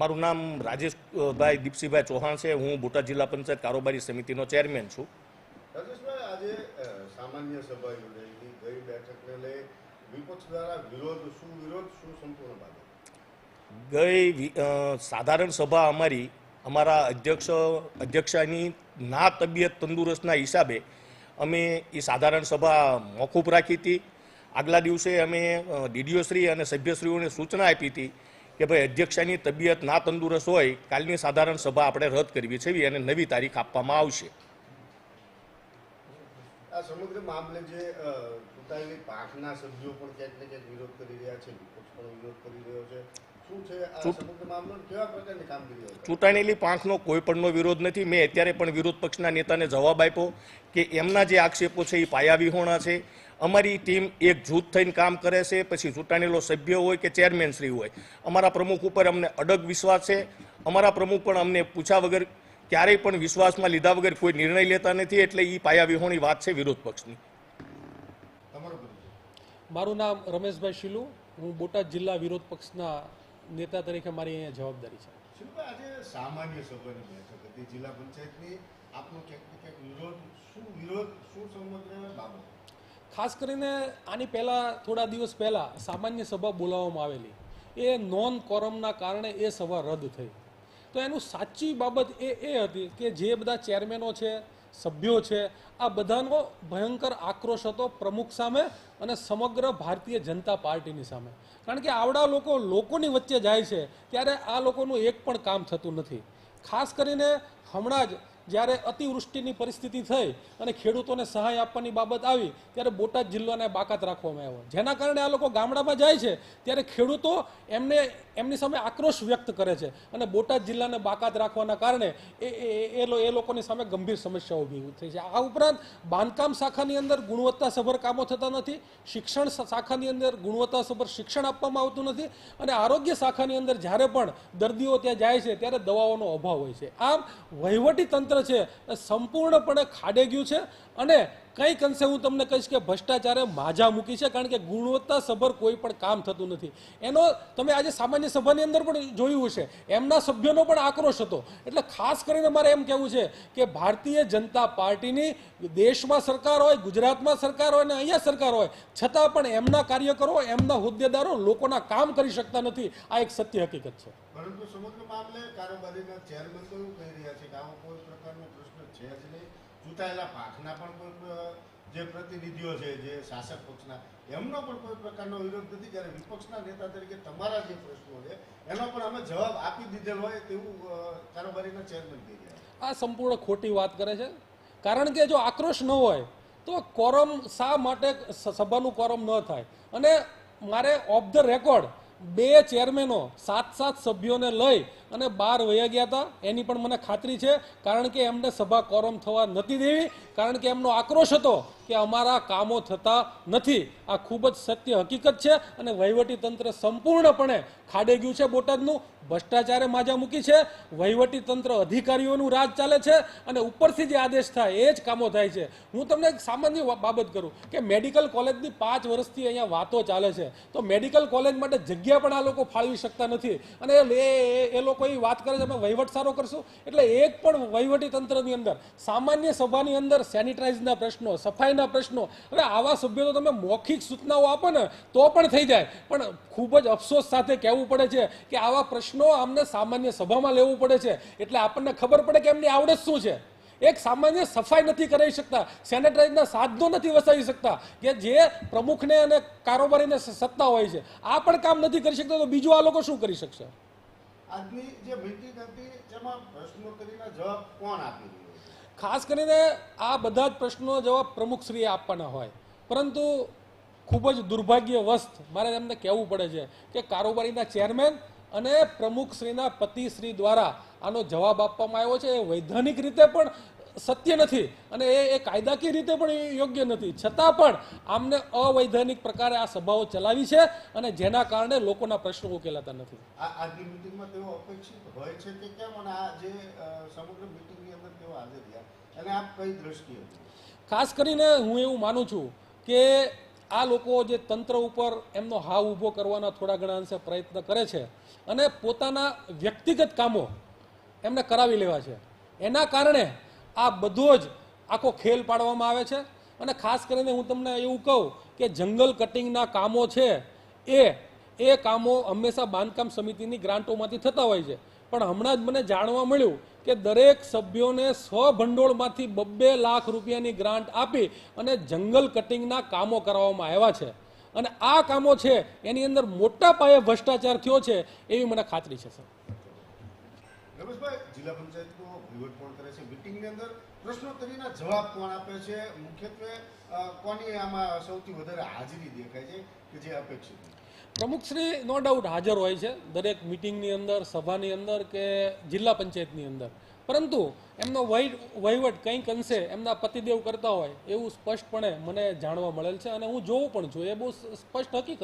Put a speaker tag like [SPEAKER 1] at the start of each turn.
[SPEAKER 1] મારું નામ રાજેશભાઈ દીપસિંહભાઈ ચૌહાણ છે. હું બોટાદ જિલ્લા પંચાયત કારોબારી સમિતિનો ચેરમેન છું.
[SPEAKER 2] રાજેશભાઈ આજે સામાન્ય સભા ગઈ ગઈ બેઠકને લઈ વિપક્ષ દ્વારા વિરોધ શું વિરોધ શું સંપૂર્ણ બાબત?
[SPEAKER 1] ગઈ સાધારણ સભા અમારી અમારા અધ્યક્ષ અધ્યક્ષાની ના તબિયત તંદુરસ્તના હિસાબે અમે એ સાધારણ સભા મોકૂફ રાખી હતી. આગલા દિવસે અમે ડીડીઓશ્રી અને સભ્યશ્રીઓને સૂચના આપી હતી કે ભાઈ અધ્યક્ષાની તબિયત ના તંદુરસ્ત હોય, કાલની સાધારણ સભા આપણે રદ કરવી છે અને નવી તારીખ આપવામાં આવશે.
[SPEAKER 2] આ સમગ્ર મામલે જે પોતાની પાંખના સભ્યો પણ ક્યાંક ને ક્યાંક વિરોધ કરી રહ્યા છે, વિપક્ષ પણ વિરોધ કરી રહ્યો છે. શું છે આ
[SPEAKER 1] ચૂંટ-
[SPEAKER 2] સમગ્ર મામલો કેવા પ્રકારની કામગીરી હોય?
[SPEAKER 1] ચૂંટાણેલી પાંખનો કોઈ પણનો વિરોધ નથી. મેં અત્યારે પણ વિરોધ પક્ષના નેતાને જવાબ આપ્યો કે એમના જે આક્ષેપો છે એ પાયાવિહોણા છે. અમારી ટીમ એક જૂથ થઈને કામ કરે છે. પછી ચૂંટાયેલો સભ્ય હોય કે ચેરમેન શ્રી હોય. અમારા પ્રમુખ ઉપર અમને અડગ વિશ્વાસ છે. અમારા પ્રમુખ પણ અમને પૂછ્યા વગર ક્યારેય પણ વિશ્વાસમાં લીધા વગર કોઈ નિર્ણય લેતા નથી. એટલે એ પાયાવિહોણી વાત છે વિરોધ પક્ષની.
[SPEAKER 3] મારું નામ રમેશભાઈ શિલુ. હું બોટાદ જિલ્લા વિરોધ પક્ષના નેતા તરીકે મારી અહીંયા જવાબદારી છે.
[SPEAKER 2] શિલ્પા આજે સામાન્ય સભાની બેઠક હતી જિલ્લા પંચાયતની. આપનો ક્યાંક ને ક્યાંક વિરોધ શું વિરોધ શું સમગ્ર બાબત?
[SPEAKER 3] ખાસ કરીને આની પહેલાં થોડા દિવસ પહેલાં સામાન્ય સભા બોલાવવામાં આવેલી. એ નોન કોરમના કારણે એ સભા રદ થઈ. તો એનું સાચી બાબત એ એ હતી કે જે બધા ચેરમેનો છે સભ્યો છે. આ બધાનો ભયંકર આક્રોશ હતો પ્રમુખ સામે અને સમગ્ર ભારતીય જનતા પાર્ટીની સામે. કારણ કે આવડા લોકો લોકોની વચ્ચે જાય છે, ત્યારે આ લોકોનું એક પણ કામ થતું નથી. ખાસ કરીને હમણાં જ જ્યારે અતિવૃષ્ટિની પરિસ્થિતિ થઈ અને ખેડૂતોને સહાય આપવાની બાબત આવી, ત્યારે બોટાદ જિલ્લાને બાકાત રાખવામાં આવ્યો. જેના કારણે આ લોકો ગામડામાં જાય છે, ત્યારે ખેડૂતો એમને, એમની સામે આક્રોશ વ્યક્ત કરે છે અને બોટાદ જિલ્લાને બાકાત રાખવાના કારણે એ, એ- એ લોકોની સામે ગંભીર સમસ્યાઓ ઊભી થઈ છે. આ ઉપરાંત બાંધકામ શાખાની અંદર ગુણવત્તાસભર કામો થતા નથી, શિક્ષણ શાખાની અંદર ગુણવત્તાસભર શિક્ષણ આપવામાં આવતું નથી અને આરોગ્ય શાખાની અંદર જ્યારે પણ દર્દીઓ ત્યાં જાય છે, ત્યારે દવાઓનો અભાવ હોય છે. આમ વહીવટી તંત્ર છે. સંપૂર્ણપણે ખાડે ગયું છે. અને કંઈક અંશે હું તમને કહીશ કે ભ્રષ્ટાચારે માજા મૂકી છે, કારણ કે ગુણવત્તાસભર કોઈ પણ કામ થતું નથી. એનો તમે આજે સામાન્ય સભાની અંદર પણ જોયું હશે, એમના સભ્યોનો પણ આક્રોશ હતો. એટલે ખાસ કરીને મારે એમ કહેવું છે કે ભારતીય જનતા પાર્ટીની દેશમાં સરકાર હોય, ગુજરાતમાં સરકાર હોય અને અહીંયા સરકાર હોય, છતાં પણ એમના કાર્યકરો, એમના હોદ્દેદારો લોકોના કામ કરી શકતા નથી. આ એક સત્ય હકીકત છે.
[SPEAKER 2] પરંતુ સમગ્ર મામલે કારોબારીના ચેરમેન કહી રહ્યા છે કે આવો કોઈ પ્રકારનો પ્રશ્ન છે જ નહીં. ચૂંટાયેલા પાંખના પણ કોઈ જે પ્રતિનિધિઓ છે, જે શાસક પક્ષના, એમનો પણ કોઈ પ્રકારનો વિરોધ નથી. જ્યારે વિપક્ષના નેતા તરીકે તમારા જે પ્રશ્નો છે, એનો પણ અમે જવાબ આપી દીધેલો હોય તેવું કારોબારીના ચેરમેન કહી રહ્યા
[SPEAKER 3] આ સંપૂર્ણ ખોટી વાત કરે છે. કારણ કે જો આક્રોશ ન હોય, તો કોરમ શા માટે સભાનું કોરમ ન થાય? અને મારે ઓફ ધ રેકોર્ડ બે ચેરમેનો સાત સાત સભ્યોને લઈ અને બહાર વયા ગયા હતા. એની પણ મને ખાતરી છે, કારણ કે એમને સભા કોરમ થવા નથી દેવી, કારણ કે એમનો આક્રોશ હતો કે અમારા કામો થતા નથી. આ ખૂબ જ સત્ય હકીકત છે અને વહીવટી તંત્ર સંપૂર્ણપણે ખાડે ગયું છે બોટાદનું. ભ્રષ્ટાચારે માજા મૂકી છે. વહીવટી તંત્ર અધિકારીઓનું રાજ ચાલે છે અને ઉપરથી જે આદેશ થાય એ જ કામો થાય છે. હું તમને એક સામાન્ય બાબત કરું કે મેડિકલ કોલેજની પાંચ વર્ષથી અહીંયા વાતો ચાલે છે. તો મેડિકલ કોલેજ માટે જગ્યા પણ આ લોકો ફાળવી શકતા નથી. અને એ એ- એ લોકો એ વાત કરે છે, અમે વહીવટ સારો કરશું. એટલે એક પણ વહીવટી તંત્રની અંદર, સામાન્ય સભાની અંદર સેનિટાઈઝના પ્રશ્નો, સફાઈના પ્રશ્નો, હવે આવા સભ્યો તો તમે મૌખિક સૂચનાઓ આપો ને, તો પણ થઈ જાય. પણ ખૂબ જ અફસોસ સાથે કહેવું પડે છે કે આવા પ્રશ્નો અમને સામાન્ય સભામાં લેવું પડે છે. એટલે આપણને ખબર પડે કે એમની આવડત શું છે. એક સામાન્ય સફાઈ નથી કરી શકતા સેનેટાઇઝના સાધનો નથી વસાવી શકતા, કે જે પ્રમુખને અને કારોબારીને સત્તા હોય છે. આ પણ કામ નથી કરી શકતા, તો બીજું આ લોકો શું કરી શકશે?
[SPEAKER 2] આજની જે મીટિંગ હતી, જેમાં પ્રશ્નોત્તરીના જવાબ કોણ આપી રહ્યું
[SPEAKER 3] ખાસ કરીને આ બધા જ પ્રશ્નો જવાબ પ્રમુખશ્રીએ આપવાના હોય. પરંતુ ખૂબ જ દુર્ભાગ્યવસ્ત મારે એમને કહેવું પડે છે કે કારોબારીના ચેરમેન અને પ્રમુખશ્રીના પતિશ્રી દ્વારા આનો જવાબ આપવામાં આવ્યો છે. એ વૈધાનિક રીતે પણ સત્ય નથી અને એ એ કાયદાકીય રીતે પણ યોગ્ય નથી. છતાં પણ આમને અવૈધાનિક પ્રકારે આ સભાઓ ચલાવી છે અને જેના કારણે લોકોના પ્રશ્નો ઉકેલાતા નથી.
[SPEAKER 2] આજની મિટિંગમાં તેઓ અપેક્ષિત હોય છે કે કેમ? અને આ જે સમગ્ર મિટિંગની અંદર તેઓ હાજર રહ્યા. અને આપ કઈ દ્રષ્ટિએ
[SPEAKER 3] ખાસ કરીને હું એવું માનું છું કે આ લોકો જે તંત્ર ઉપર એમનો હાવ ઊભો કરવાના થોડા ઘણા અંશે પ્રયત્ન કરે છે અને પોતાના વ્યક્તિગત કામો એમને કરાવી લેવા છે. એના કારણે આ બધો જ આખો ખેલ પાડવામાં આવે છે. અને ખાસ કરીને હું તમને એવું કહું કે જંગલ કટિંગના કામો છે એ એ કામો હંમેશા બાંધકામ સમિતિની ગ્રાન્ટોમાંથી થતા હોય છે. પણ હમણાં જ મને જાણવા મળ્યું કે દરેક સભ્યોને સ્વભંડોળમાંથી બબ્બે લાખ રૂપિયાની ગ્રાન્ટ આપી અને જંગલ કટિંગના કામો કરાવવામાં આવ્યા છે. અને આ કામો છે, એની અંદર મોટા પાયે ભ્રષ્ટાચાર થયો છે, એવી મને ખાતરી છે, સર.
[SPEAKER 2] રમેશભાઈ, જિલ્લા પંચાયતનો વહીવટ કોણ કરે છે? મિટિંગની અંદર પ્રશ્નોત્તરીના જવાબ કોણ આપે છે? મુખ્યત્વે કોની આમાં સૌથી વધારે હાજરી દેખાય છે કે જે અપેક્ષિત
[SPEAKER 3] પ્રમુખશ્રી, નો ડાઉટ, હાજર હોય છે દરેક મિટિંગની અંદર, સભાની અંદર કે જિલ્લા પંચાયતની અંદર. પરંતુ એમનો વહીવટ કંઈક અંશે એમના પતિદેવ કરતા હોય એવું સ્પષ્ટપણે મને જાણવા મળેલ છે અને હું જોઉં પણ છું. એ બહુ સ્પષ્ટ હકીકત